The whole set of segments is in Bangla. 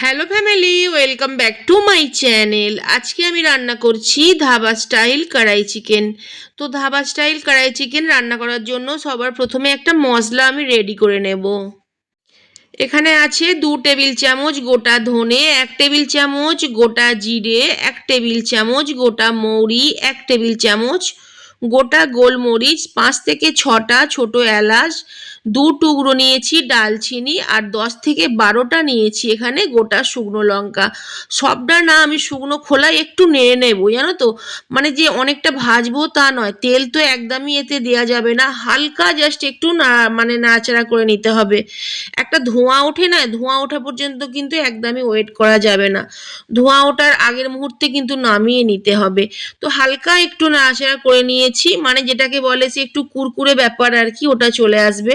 Hello family, welcome back to my channel. আজকে আমি রান্না করছি ধাবা স্টাইল কড়াই চিকেন। তো ধাবা স্টাইল কড়াই চিকেন রান্না করার জন্য সবার প্রথমে একটা মশলা আমি রেডি করে নেব। এখানে আছে দু টেবিল চামচ গোটা ধনে, এক টেবিল চামচ গোটা জিরে, এক টেবিল চামচ গোটা মৌরি, এক টেবিল চামচ গোটা গোলমরিচ, পাঁচ থেকে ছটা ছোট এলাচ দু টুকরো নিয়েছি ডালচিনি আর দশ থেকে বারোটা নিয়েছি এখানে গোটা শুকনো লঙ্কা। সবটা না আমি শুকনো খোলায় একটু নেড়ে নেব, জানো তো? মানে যে অনেকটা ভাজবো তা নয়, তেল তো একদমই এতে দেওয়া যাবে না। হালকা জাস্ট একটু না মানে নাড়াচাড়া করে নিতে হবে। একটা ধোঁয়া ওঠে না, ধোঁয়া ওঠা পর্যন্ত কিন্তু একদমই ওয়েট করা যাবে না। ধোঁয়া ওঠার আগের মুহূর্তে কিন্তু নামিয়ে নিতে হবে। তো হালকা একটু নাড়াচাড়া করে নিয়েছি মানে যেটাকে বলে সে একটু কুরকুরে ব্যাপার আর কি, ওটা চলে আসবে।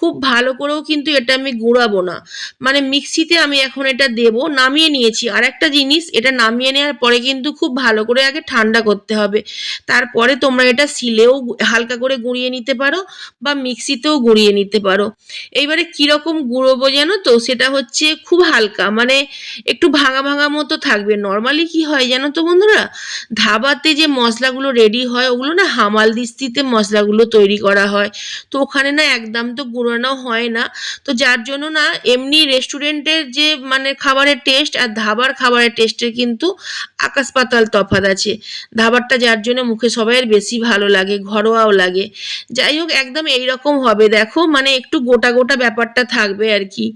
খুব ভালো করেও কিন্তু এটা আমি গুঁড়াবো না। মানে মিক্সিতে আমি এখন এটা দেব, নামিয়ে নিয়েছি। আর একটা জিনিস, এটা নামিয়ে নেওয়ার পরে কিন্তু খুব ভালো করে আগে ঠান্ডা করতে হবে। তারপরে তোমরা এটা সিলেও হালকা করে গুঁড়িয়ে নিতে পারো বা মিক্সিতেও গুঁড়িয়ে নিতে পারো। এইবারে কীরকম গুঁড়োবো জানো তো? সেটা হচ্ছে খুব হালকা মানে একটু ভাঙা ভাঙা মতো থাকবে। নর্মালি কি হয় জানো তো বন্ধুরা? ধাবাতে যে মশলাগুলো রেডি হয়, ওগুলো না হামাল দিস্তিতে মশলাগুলো তৈরি করা হয়। তো ওখানে না একদম তো গুঁড়ানো হয় না। তো যার জন্য না এমনি রেস্টুরেন্টের যে মানে খাবারের টেস্ট আর ধাবার খাবারের টেস্টের কিন্তু আকাশ পাতাল তফাৎ আছে। ধাবারটা যার জন্য মুখে সবাইয়ের বেশি ভালো লাগে, ঘরোয়াও লাগে। যাই হোক, একদম এইরকম হবে। দেখো মানে একটু গোটা গোটা ব্যাপারটা থাকবে আর কি।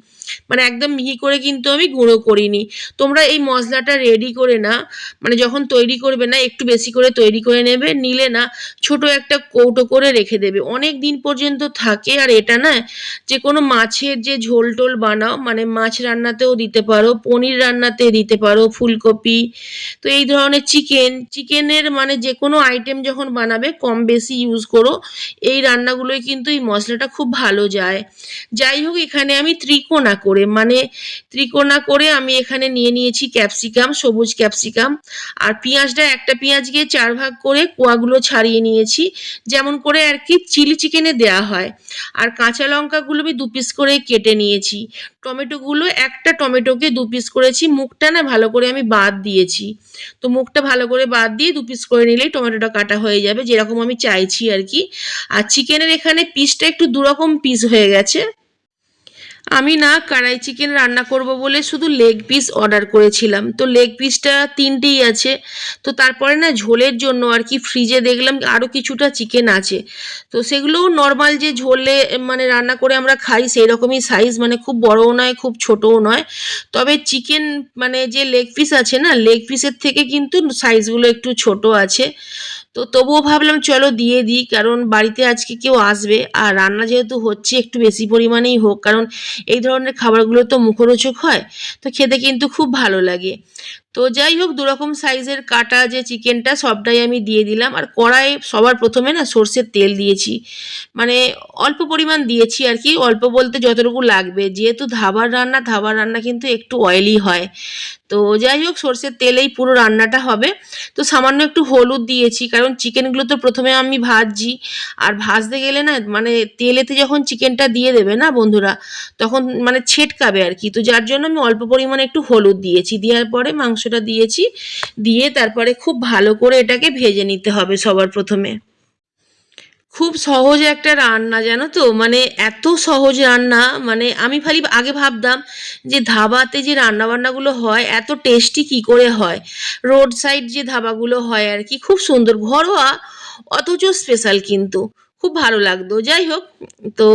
মানে একদম মিহি করে কিন্তু আমি গুঁড়ো করিনি। তোমরা এই মশলাটা রেডি করে না মানে যখন তৈরি করবে না, একটু বেশি করে তৈরি করে নেবে, নিলে না ছোট একটা কৌটো করে রেখে দেবে। অনেক দিন পর্যন্ত থাকে, আর এটা না যে কোনো মাছের যে ঝোল টোল বানাও মানে মাছ রান্নাতেও দিতে পারো, পনির রান্নাতে দিতে পারো, ফুলকপি, তো এই ধরনের চিকেন, চিকেনের মানে যে কোনো আইটেম যখন বানাবে, কম বেশি ইউজ করো, এই রান্নাগুলোয় কিন্তু এই মশলাটা খুব ভালো যায়। যাই হোক, এখানে আমি ত্রিকোণা করে মানে ত্রিকোণা করে আমি এখানে নিয়ে নিয়েছি ক্যাপসিকাম, সবুজ ক্যাপসিকাম। আর পেঁয়াজটা একটা পেঁয়াজকে চার ভাগ করে কোয়াগুলো ছাড়িয়ে নিয়েছি, যেমন করে আর কি চিলি চিকেনে দেয়া হয়। আর কাঁচা লঙ্কাগুলো আমি দু পিস করে কেটে নিয়েছি। টমেটোগুলো একটা টমেটোকে দু পিস করেছি, মুখটা না ভালো করে আমি বাদ দিয়েছি। তো মুখটা ভালো করে বাদ দিয়ে দু পিস করে নিলেই টমেটোটা কাটা হয়ে যাবে, যেরকম আমি চাইছি আর কি। আর চিকেনের এখানে পিসটা একটু দুরকম পিস হয়ে গেছে। আমি না কড়াই চিকেন রান্না করব বলে শুধু লেগ পিস অর্ডার করেছিলাম। তো লেগ পিসটা তিনটেই আছে। তো তারপরে না ঝোলের জন্য আর কি ফ্রিজে দেখলাম আরও কিছুটা চিকেন আছে। তো সেগুলোও নর্মাল যে ঝোলে মানে রান্না করে আমরা খাই সেই রকমই সাইজ মানে খুব বড়ও নয়, খুব ছোটও নয়। তবে চিকেন মানে যে লেগ পিস আছে না লেগ পিসের থেকে কিন্তু সাইজগুলো একটু ছোট আছে। তো তবুও ভাবলাম চলো দিয়ে দিই, কারণ বাড়িতে আজকে কেউ আসবে। আর রান্না যেহেতু হচ্ছে, একটু বেশি পরিমাণেই হোক, কারণ এই ধরনের খাবারগুলো তো মুখরোচক হয়, তো খেতে কিন্তু খুব ভালো লাগে। তো যাই হোক, দুরকম সাইজের কাটা যে চিকেনটা সবটাই আমি দিয়ে দিলাম। আর কড়াই সবার প্রথমে না সর্ষের তেল দিয়েছি। মানে অল্প পরিমাণ দিয়েছি আর কি, অল্প বলতে যতটুকু লাগবে। যেহেতু ধাবার রান্না ধাবার রান্না কিন্তু একটু অয়েলি হয়। তো যাই হোক, সর্ষের তেলেই পুরো রান্নাটা হবে। তো সামান্য একটু হলুদ দিয়েছি, কারণ চিকেনগুলো তো প্রথমে আমি ভাজছি। আর ভাজতে গেলে না মানে তেলেতে যখন চিকেনটা দিয়ে দেবে না বন্ধুরা, তখন মানে ছেটকাবে আর কি। তো যার জন্য আমি অল্প পরিমাণে একটু হলুদ দিয়েছি। দেওয়ার পরে মাংসটা দিয়েছি, দিয়ে তারপরে খুব ভালো করে এটাকে ভেজে নিতে হবে সবার প্রথমে। খুব সহজ একটা রান্না, জানো তো? মানে এত সহজ রান্না মানে আমি খালি আগে ভাবতাম যে ধাবাতে যে রান্নাবান্নাগুলো হয়, এত টেস্টি কি করে হয়? রোড সাইড যে ধাবাগুলো হয় আর কি, খুব সুন্দর, ঘরোয়া, অথচ স্পেশাল কিন্তু। খুব ভালো লাগতো। যাই হোক, তো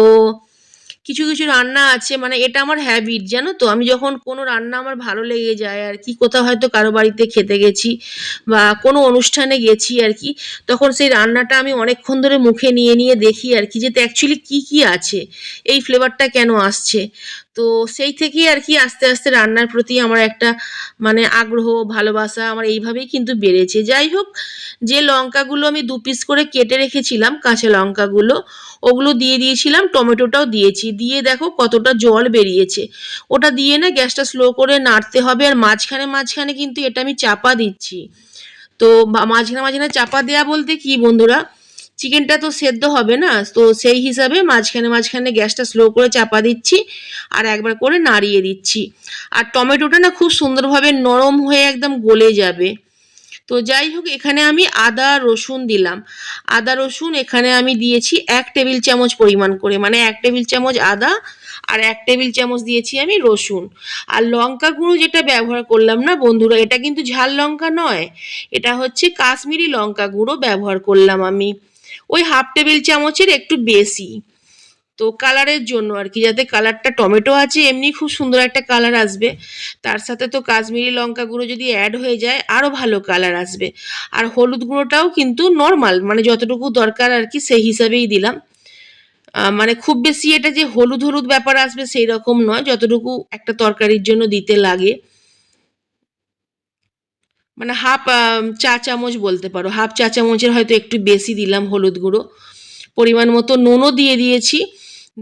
কিছু কিছু রান্না আছে মানে এটা আমার হ্যাবিট জানো তো? আমি যখন কোনো রান্না আমার ভালো লেগে যায় আর কি, কোথাও হয়তো কারও বাড়িতে খেতে গেছি বা কোনো অনুষ্ঠানে গেছি আর কি, তখন সেই রান্নাটা আমি অনেকক্ষণ ধরে মুখে নিয়ে নিয়ে দেখি আর কি, যে অ্যাকচুয়ালি কী কী আছে? এই ফ্লেভারটা কেন আসছে? তো সেই থেকেই আর কি আস্তে আস্তে রান্নার প্রতি আমার একটা মানে আগ্রহ, ভালোবাসা আমার এইভাবেই কিন্তু বেড়েছে। যাই হোক, যে লঙ্কাগুলো আমি দু পিস করে কেটে রেখেছিলাম, কাঁচা লঙ্কাগুলো, ওগুলো দিয়ে দিয়েছিলাম, টমেটোটাও দিয়েছি। দিয়ে দেখো কতটা জল বেরিয়েছে। ওটা দিয়ে না গ্যাসটা স্লো করে নাড়তে হবে আর মাঝখানে মাঝখানে কিন্তু এটা আমি চাপা দিচ্ছি। তো মাঝখানে মাঝখানে চাপা দেওয়া বলতে কি বন্ধুরা? চিকেনটা তো সেদ্ধ হবে না, তো সেই হিসাবে মাঝখানে মাঝখানে গ্যাসটা স্লো করে চাপা দিচ্ছি আর একবার করে নাড়িয়ে দিচ্ছি। আর টমেটোটা না খুব সুন্দরভাবে নরম হয়ে একদম গলে যাবে। তো যাই হোক, এখানে আমি আদা, রসুন দিলাম। আদা, রসুন এখানে আমি দিয়েছি এক টেবিল চামচ পরিমাণ করে মানে এক টেবিল চামচ আদা আর এক টেবিল চামচ দিয়েছি আমি রসুন। আর লঙ্কা গুঁড়ো যেটা ব্যবহার করলাম না বন্ধুরা, এটা কিন্তু ঝাল লঙ্কা নয়, এটা হচ্ছে কাশ্মীরি লঙ্কা গুঁড়ো ব্যবহার করলাম আমি। ওই হাফ টেবিল চামচের একটু বেশি। তো কালারের জন্য আর কি, যাতে কালারটা টমেটো আছে, এমনি খুব সুন্দর একটা কালার আসবে। তার সাথে তো কাশ্মীরি লঙ্কা গুঁড়ো যদি অ্যাড হয়ে যায় আরও ভালো কালার আসবে। আর হলুদ গুঁড়োটাও কিন্তু নর্মাল মানে যতটুকু দরকার আর কি, সেই হিসাবেই দিলাম। মানে খুব বেশি এটা যে হলুদ হলুদ ব্যাপার আসবে, সেই রকম নয়, যতটুকু একটা তরকারির জন্য দিতে লাগে। মানে হাফ চা চামচ বলতে পারো। হাফ চা চামচের হয়তো একটু বেশি দিলাম হলুদ গুঁড়ো। পরিমাণ মতো নুনও দিয়ে দিয়েছি।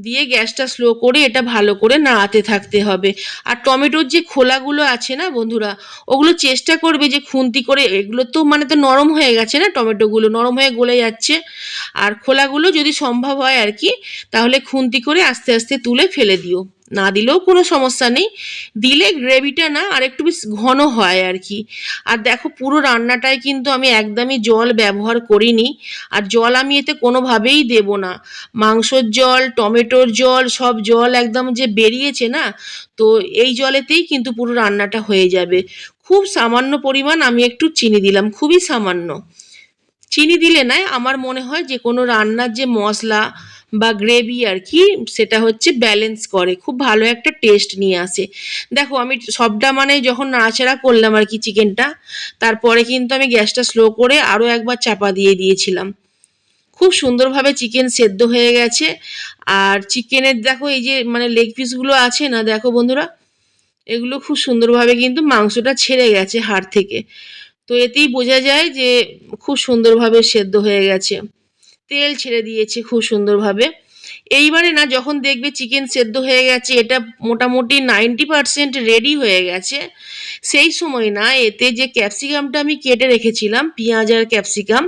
দিয়ে গ্যাসটা স্লো করে এটা ভালো করে নাড়াতে থাকতে হবে। আর টমেটোর যে খোলাগুলো আছে না বন্ধুরা, ওগুলো চেষ্টা করবে যে খুন্তি করে, এগুলো তো মানে তো নরম হয়ে গেছে না টমেটোগুলো, নরম হয়ে গলে যাচ্ছে। আর খোলাগুলো যদি সম্ভব হয় আর কি, তাহলে খুন্তি করে আস্তে আস্তে তুলে ফেলে দিও। না দিলেও কোনো সমস্যা নেই। দিলে গ্রেভিটা না আর একটু বেশ ঘন হয় আর কি আর দেখো পুরো রান্নাটায় কিন্তু আমি একদমই জল ব্যবহার করিনি। আর জল আমি এতে কোনোভাবেই দেব না। মাংসর জল, টমেটোর জল, সব জল একদম যে বেরিয়েছে না, তো এই জলেতেই কিন্তু পুরো রান্নাটা হয়ে যাবে। খুব সামান্য পরিমাণ আমি একটু চিনি দিলাম, খুবই সামান্য। চিনি দিলে নয় আমার মনে হয় যে কোনো রান্নার যে মশলা বা গ্রেভি আর কি, সেটা হচ্ছে ব্যালেন্স করে। খুব ভালো একটা টেস্ট নিয়ে আসে। দেখো, আমি সবটা মানে যখন নাড়াচাড়া করলাম আর কি চিকেনটা তারপরে কিন্তু আমি গ্যাসটা স্লো করে আরও একবার চাপা দিয়ে দিয়েছিলাম। খুব সুন্দরভাবে চিকেন সেদ্ধ হয়ে গেছে। আর চিকেনের দেখো, এই যে মানে লেগ পিসগুলো আছে না, দেখো বন্ধুরা, এগুলো খুব সুন্দরভাবে কিন্তু মাংসটা ছেড়ে গেছে হাড় থেকে। তো এতেই বোঝা যায় যে খুব সুন্দরভাবে সেদ্ধ হয়ে গেছে। তেল ছেড়ে দিয়েছে খুব সুন্দরভাবে। এইবারে না, যখন দেখবে চিকেন সেদ্ধ হয়ে গেছে, এটা মোটামুটি নাইনটি পারসেন্ট রেডি হয়ে গেছে। সেই সময় না, এতে যে ক্যাপসিকামটা আমি কেটে রেখেছিলাম, পেঁয়াজ আর ক্যাপসিকাম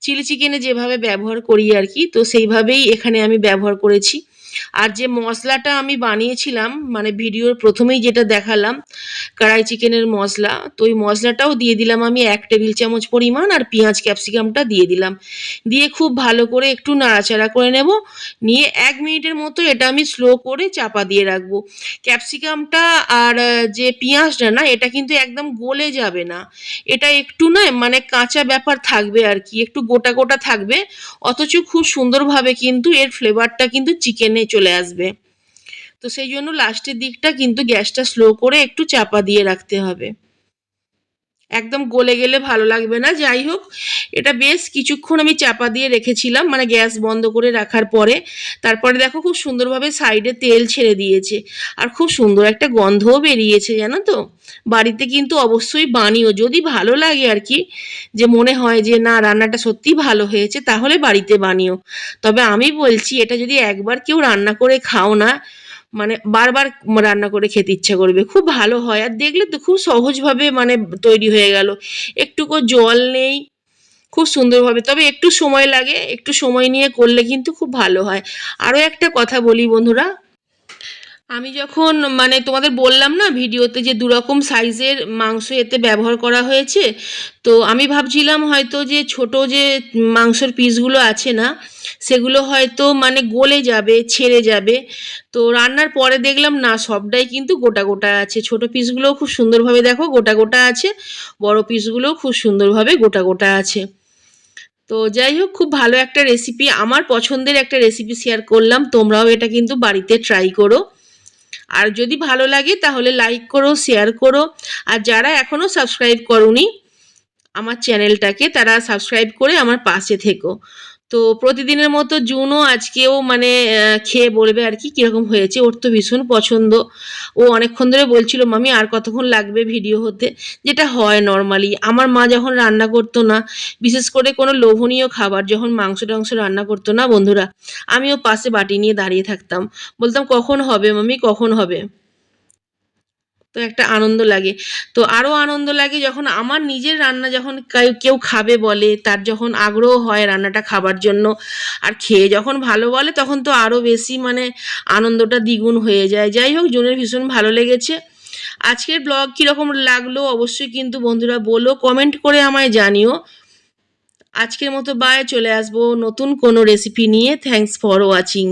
চিলি চিকেনে যেভাবে ব্যবহার করি আর কি, তো সেইভাবেই এখানে আমি ব্যবহার করেছি। আর যে মশলাটা আমি বানিয়েছিলাম মানে ভিডিওর প্রথমেই যেটা দেখালাম, কড়াই চিকেনের মশলা, তো ওই মশলাটাও দিয়ে দিলাম আমি এক টেবিল চামচ পরিমাণ আর পেঁয়াজ ক্যাপসিকামটা দিয়ে দিলাম। দিয়ে খুব ভালো করে একটু নাড়াচাড়া করে নেব, নিয়ে এক মিনিটের মতো এটা আমি স্লো করে চাপা দিয়ে রাখব। ক্যাপসিকামটা আর যে পেঁয়াজটা না, এটা কিন্তু একদম গলে যাবে না। এটা একটু না মানে কাঁচা ব্যাপার থাকবে আর কি, একটু গোটা গোটা থাকবে, অথচ খুব সুন্দরভাবে কিন্তু এর ফ্লেভারটা কিন্তু চিকেনে চলে আসবে। তো সেই জন্য লাস্টের দিকটা কিন্তু গ্যাসটা স্লো করে একটু চাপা দিয়ে রাখতে হবে। একদম গলে গেলে ভালো লাগবে না, যাই হোক। এটা বেশ কিছুক্ষণ আমি চাপা দিয়ে রেখেছিলাম মানে গ্যাস বন্ধ করে রাখার পরে। তারপরে দেখো খুব সুন্দরভাবে সাইডে তেল ছেড়ে দিয়েছে। আর খুব সুন্দর একটা গন্ধও বেরিয়েছে, জানো তো? বাড়িতে কিন্তু অবশ্যই বানিও। যদি ভালো লাগে আর কি, যে মনে হয় যে না, রান্নাটা সত্যি ভালো হয়েছে, তাহলে বাড়িতে বানিও। তবে আমি বলছি, এটা যদি একবার কেউ রান্না করে খাও না মানে বারবার রান্না করে খেতে ইচ্ছা করবে। খুব ভালো হয়। আর দেখলে তো খুব সহজভাবে মানে তৈরি হয়ে গেল। একটুকু জল নেই, খুব সুন্দরভাবে। তবে একটু সময় লাগে, একটু সময় নিয়ে করলে কিন্তু খুব ভালো হয়। আরও একটা কথা বলি বন্ধুরা আমি যখন মানে তোমাদের বললাম না ভিডিওতে যে দুরকম সাইজের মাংস এতে ব্যবহার করা হয়েছে, তো আমি ভাবছিলাম হয়তো যে ছোট যে মাংসর পিসগুলো আছে না, সেগুলো হয়তো মানে গলে যাবে, ছেড়ে যাবে। তো রান্নার পরে দেখলাম না, সবটাই কিন্তু গোটা গোটা আছে। ছোট পিসগুলোও খুব সুন্দরভাবে দেখো গোটা গোটা আছে, বড় পিসগুলোও খুব সুন্দরভাবে গোটা গোটা আছে। তো যাই হোক, খুব ভালো একটা রেসিপি আমার পছন্দের একটা রেসিপি শেয়ার করলাম, তোমরাও এটা কিন্তু বাড়িতে ট্রাই করো। আর যদি ভালো লাগে তাহলে লাইক করো শেয়ার করো। আর যারা এখনও সাবস্ক্রাইব করনি, আমার চ্যানেলটাকে তারা সাবস্ক্রাইব করে আমার পাশে থেকো। তো প্রতিদিনের মতো জুনও আজকেও মানে খেয়ে বলবে আর কি কীরকম হয়েছে। ওর তো ভীষণ পছন্দ। ও অনেকক্ষণ ধরে বলছিল, মামি, আর কতক্ষণ লাগবে ভিডিও হতে? যেটা হয় নর্মালি আমার মা যখন রান্না করতো না, বিশেষ করে কোনো লোভনীয় খাবার, যখন মাংস টাংস রান্না করতো না বন্ধুরা, আমিও পাশে বাটি নিয়ে দাঁড়িয়ে থাকতাম। বলতাম, কখন হবে মামি? কখন হবে? একটা আনন্দ লাগে। তো আরও আনন্দ লাগে যখন আমার নিজের রান্না যখন কেউ খাবে বলে, তার যখন আগ্রহ হয় রান্নাটা খাবার জন্য। আর খেয়ে যখন ভালো বলে, তখন তো আরও বেশি মানে আনন্দটা দ্বিগুণ হয়ে যায়। যাই হোক, জুনের ভীষণ ভালো লেগেছে। আজকের ব্লগ কীরকম লাগল অবশ্যই কিন্তু বন্ধুরা বলো কমেন্ট করে আমায় জানিও। আজকের মতো বাই চলে আসব নতুন কোনো রেসিপি নিয়ে। Thanks for watching